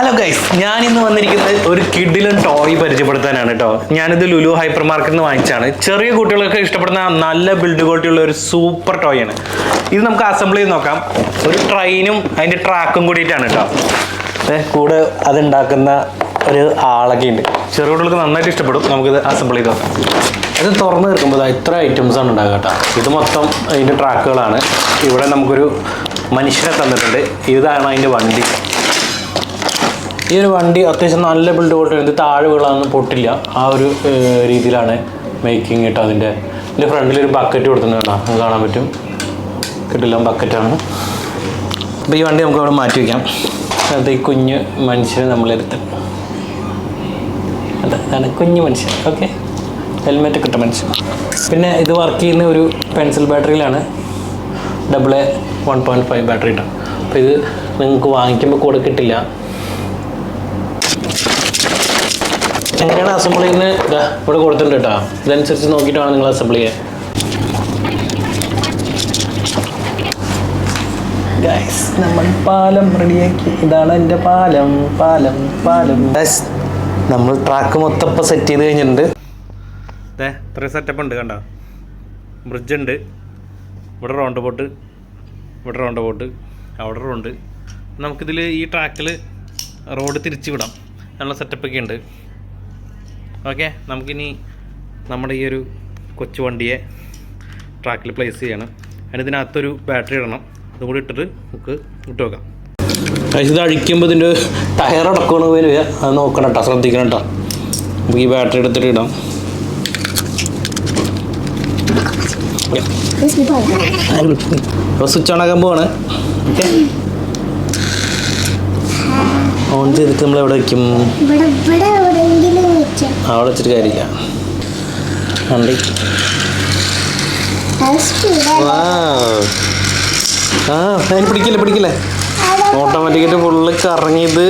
Hello guys ഞാൻ ഇന്ന് വന്നിരിക്കുന്നത് ഒരു കിഡിലും ടോയ് പരിചയപ്പെടുത്താനാണ് കേട്ടോ ഞാനിത് ലുലു ഹൈപ്പർ മാർക്കറ്റിൽ നിന്ന് വാങ്ങിച്ചാണ് ചെറിയ കുട്ടികളൊക്കെ ഇഷ്ടപ്പെടുന്ന നല്ല ബിൽഡ് ക്വാളിറ്റി ഉള്ള ഒരു സൂപ്പർ ടോയ് ആണ് ഇത് നമുക്ക് അസംബിൾ ചെയ്ത് നോക്കാം. ഒരു ട്രെയിനും അതിന്റെ ട്രാക്കും കൂടിയിട്ടാണ് കേട്ടോ കൂടെ അതുണ്ടാക്കുന്ന ഒരു ആളൊക്കെ ഉണ്ട്. ചെറിയ കുട്ടികൾക്ക് നന്നായിട്ട് ഇഷ്ടപ്പെടും. നമുക്കിത് അസംബിൾ ചെയ്ത് നോക്കാം. ഇത് തുറന്ന് തീർക്കുമ്പോൾ ഇത്ര ഐറ്റംസ് ആണ് ഉണ്ടാകുക കേട്ടോ ഇത് മൊത്തം അതിന്റെ ട്രാക്കുകളാണ് ഇവിടെ നമുക്കൊരു മനുഷ്യനെ തന്നിട്ടുണ്ട്. ഇതാണ് അതിന്റെ വണ്ടി. ഈ ഒരു വണ്ടി അത്യാവശ്യം നല്ല ബിൽഡ് ക്വാളിറ്റി ഇത് താഴെ പൊട്ടില്ല. ആ ഒരു രീതിയിലാണ് മേക്കിംഗ് കേട്ടോ അതിന്റെ ഇതിന്റെ ഫ്രണ്ടിൽ ഒരു ബക്കറ്റ് കൊടുത്തിട്ടുണ്ട് കേട്ടോ. അത് കാണാൻ പറ്റും. കിട്ടില്ല ബക്കറ്റാണ് അപ്പോൾ ഈ വണ്ടി നമുക്ക് അവിടെ മാറ്റി വയ്ക്കാം അത് ഈ കുഞ്ഞ് മനുഷ്യനെ നമ്മളെടുത്ത് അതെ അതാണ് കുഞ്ഞ് മനുഷ്യൻ. ഓക്കെ ഹെൽമെറ്റ് കിട്ടും മനുഷ്യൻ. പിന്നെ ഇത് വർക്ക് ചെയ്യുന്ന ഒരു pencil ബാറ്ററിയിലാണ് double A one point five battery ഇട്ടാണ് അപ്പോൾ ഇത് നിങ്ങൾക്ക് വാങ്ങിക്കുമ്പോൾ കൂടെ കിട്ടില്ല. എങ്ങനെയാണ് അസംബിൾ ചെയ്യുന്നത്? ഇതാ ഇവിടെ കൊടുത്തിട്ടുണ്ട് കേട്ടോ. ഇതനുസരിച്ച് നോക്കിയിട്ട് വേണം നിങ്ങൾ അസംബിൾ ചെയ്യാൻ ഗൈസ് നമ്മൾ പാലം റെഡിയാക്കി ഇതാണ് എന്റെ പാലം പാലം പാലം. നമ്മൾ ട്രാക്ക് മൊത്തം ഇപ്പോൾ സെറ്റ് ചെയ്ത് കഴിഞ്ഞിട്ടുണ്ട്. അതെ ഇത്രയും സെറ്റപ്പ് ഉണ്ട് കണ്ടോ? ബ്രിഡ്ജ് ഉണ്ട്. ഇവിടെ റൗണ്ട് ബോട്ട് ഇവിടെ റൗണ്ട് ബോട്ട് അവിടെ റൗണ്ട് നമുക്കിതിൽ ഈ ട്രാക്കിൽ റോഡ് തിരിച്ചു വിടാം. സെറ്റപ്പ് ഒക്കെ ഉണ്ട്. ഓക്കെ നമുക്കിനി നമ്മുടെ ഈ ഒരു കൊച്ചു വണ്ടിയെ ട്രാക്കിൽ പ്ലേസ് ചെയ്യണം. അതിന് ഇതിനകത്തൊരു ബാറ്ററി ഇടണം. അതും കൂടി ഇട്ടിട്ട് നമുക്ക് ഇട്ട് വെക്കാം ഇത് അഴിക്കുമ്പോൾ ഇതിന്റെ ടയർ അടക്കമാണ് വരിക അത് നോക്കണം കേട്ടോ ശ്രദ്ധിക്കണം കേട്ടോ നമുക്ക് ഈ ബാറ്ററി എടുത്തിട്ട് ഇടാം. സ്വിച്ച് ഓൺ ആക്കാൻ പോവാണ്. ഓക്കെ ഓൺ ചെയ്തിട്ട് നമ്മൾ എവിടെ വയ്ക്കും അവിടെ വെച്ചിട്ട് കാര്യമില്ല. വണ്ടി. ആ അതിന് പിടിക്കില്ല പിടിക്കില്ലേ. ഓട്ടോമാറ്റിക്കായിട്ട് ഫുള്ള് കറങ്ങിയത്.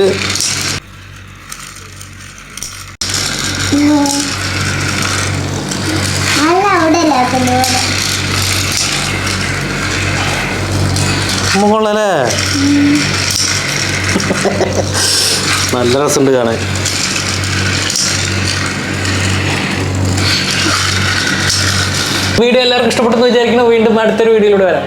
കൊള്ളല്ലേ നല്ല രസമുണ്ട് കാണാൻ. വീഡിയോ എല്ലാവർക്കും ഇഷ്ടപ്പെട്ടെന്ന് വിചാരിക്കുന്നു. വീണ്ടും അടുത്തൊരു വീഡിയോയിലൂടെ വരാം.